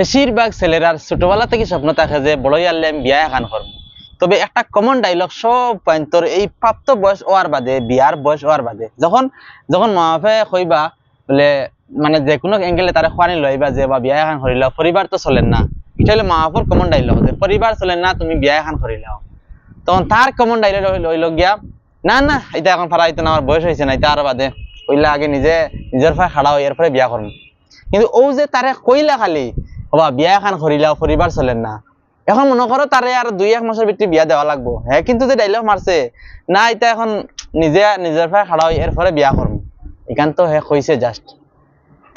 বেশিরভাগ ছেলেরার ছোটবেলা থেকে স্বপ্ন থাকে যে বড়ই আনলে আমি বিয়া এখান করব। তবে একটা কমন ডাইলগ সব পয়েন্টর এই প্রাপ্ত বয়স হওয়ার বাদে, বিয়ার বয়স হওয়ার বাদে, যখন যখন মা বাপে কইবা বলে মানে যে কোনো এঙ্গেলে তারা খোয়ানি লইবা যে বা বিয়া এখন করিল পরিবার তো চলেন না। এটা হলো মা বাপর কমন ডাইলগ যে পরিবার চলেন না, তুমি বিয়া এখন করিলাও তখন তার কমন ডাইলগ হইল গিয়া, না না এটা এখন ফারা হইতো না আমার বয়স হয়েছে না এটা আরও বাদে, কইলা আগে নিজে নিজের ফায় খাড়া হই এরপরে বিয়া করব কিন্তু ও যে তারে কইলা খালি বাবা বিয়া এখন করিলাও পরিবার চলেন না। এখন মনে করো তারে আর দুই, এক মাসের ভিতরে বিয়া দেওয়া লাগবো। হ্যাঁ কিন্তু যে ডাইলগ মারছে না এটা এখন নিজে নিজের ফায় খাড়া হই এরপরে বিয়া করব এখান তো হে কইছে জাস্ট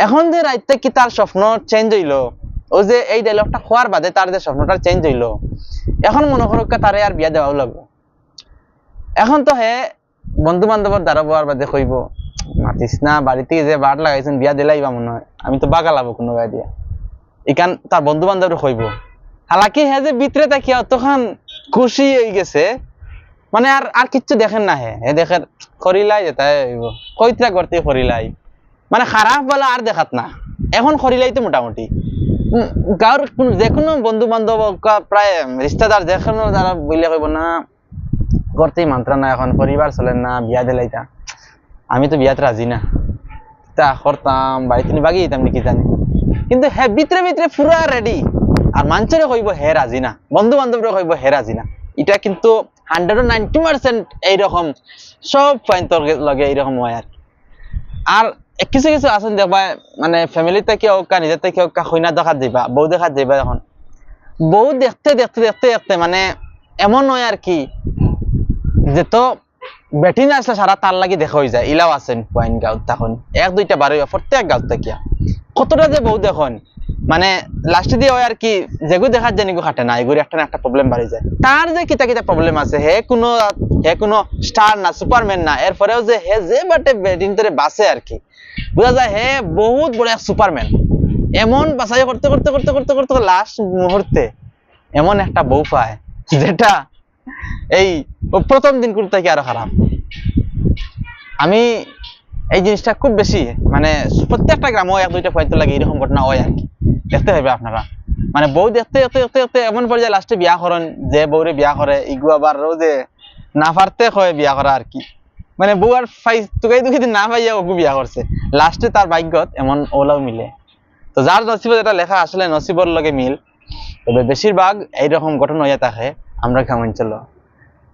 এখন যে রাইতে কি তার স্বপ্ন চেঞ্জ হইল, ও যে এই ডায়লগটা খোয়ার বাদে তার যে স্বপ্নটা চেঞ্জ হইল, এখন মনে করো তারে আর বিয়া দেওয়াও লাগবে। এখন তো হে বন্ধু বান্ধবর দ্বারা বোয়ার বাদে কইব মাতিস না বাড়িতে যে বাট লাগাইছেন বিয়া দিলাইবা মনে হয়। আমি তো বাগা লাভ কোনো দিয়া। ইকান তার বন্ধু বান্ধব কইব হালাকি হে যে ভিতরে তাকি অতখান খুশি হয়ে গেছে। মানে আর আর কিচ্ছু দেখেন না হে। হে দেখেন করিলাই যেটা হইব। কইত্রা করতে করিলাই মানে খারাপ বলা আর দেখাত না। এখন করিলাই তো মোটামুটি। গাঁর যে কোনো বন্ধু বান্ধব প্রায় রিস্তাদার যে কোনো যারা বইলে কইব, না করতেই মান্ত্রা না এখন পরিবার চলেন না, বিয়া দিলাইতা আমি তো বিয়াতে রাজি না। তা করতাম বাড়িতে বাগিয়ে দিতাম নাকি জানি? কিন্তু হ্যাঁ ভিতরে ভিতরে পুরা রেডি আর মানুষের কইব, হে রাজি না বন্ধু বান্ধবরা কইব, হে রাজি না এটা কিন্তু হান্ড্রেড নাইনটি পার্সেন্ট এইরকম, সব পয়েন্ট লগে এইরকম হয় আর। আর কিছু কিছু আছেন দেখবা মানে ফ্যামিলি থেকে হোক কা নিজের থেকে হোক কা কইনা দেখাত যাইবা বউ দেখাত যাইবা এখন বউ দেখতে দেখতে দেখতে দেখতে মানে এমন হয় আর কি, যে তো বেটি না আসলে সারা তার লাগি দেখা হয়ে যায়, ইলাও আছেন পয়েন্ট গাঁত তখন এক, দুইটা বারো প্রত্যেক গাঁত থাকিয়া কতটা যে বউ দেখুন। মানে লাস্টে দিয়ে হয় আর কি, যেগু দেখার জানি খাটে না এগুলো একটা না একটা প্রবলেম বাড়ি যায়। তার যে কিতা কিতা প্রবলেম আছে, হে কোনো হে কোনো স্টার না সুপারম্যান না এরপরেও যে হে যে বাটে ব্যাটিং করে বাসে আর কি। বোঝা যায়, হে বহুত বড় এক সুপারম্যান এমন বাছাই করতে করতে করতে করতে করতে লাস্ট মুহূর্তে এমন একটা বউ পায়, যেটা এই প্রথম দিন করতে কি আরও খারাপ আমি এই জিনিসটা খুব বেশি মানে প্রত্যেকটা গ্রামে এক, দুইটা পয়েন্ট লাগে, এরকম ঘটনা হয় আর কি। দেখতে হবে আপনারা। মানে বউ দেখতে দেখতে দেখতে দেখতে এমন পর্যায়ে লাস্টে বিয়া করেন যে বউরে বিয়া করে ইগু আবার যে না পারতে হয় বিয়া করা আর কি। মানে বউ আর ফাই তুকাই তুকাই না পাইয়া ওগু বিয়া করছে। লাস্টে তার ভাগ্যত এমন ওলাও মিলে। তো যার নসিবত এটা লেখা আসলে নসিবর লগে মিল। তবে বেশিরভাগ এইরকম ঘটনা হইয়া থাকে আমরা কেমন চলো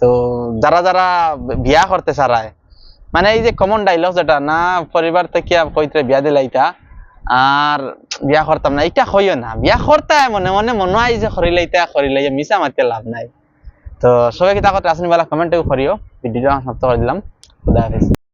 তো যারা যারা বিয়া করতে চারায় মানে এই যে কমন ডাইলগ যেটা, না, পরিবার থেকে কইতে বিয়া দিলা দিলাইতা আর বিয়া করতাম না এটা হইও না। বিয়া করতে মনে মনে মনে হয় যে করিলাইতা করিলাইয়া মিশা মাতে লাভ নাই। তো সবাইকে তাকতে আসনি বেলা কমেন্টও করিও ভিডিওটা সমাপ্ত করে দিলাম। খুদা হাফিজ।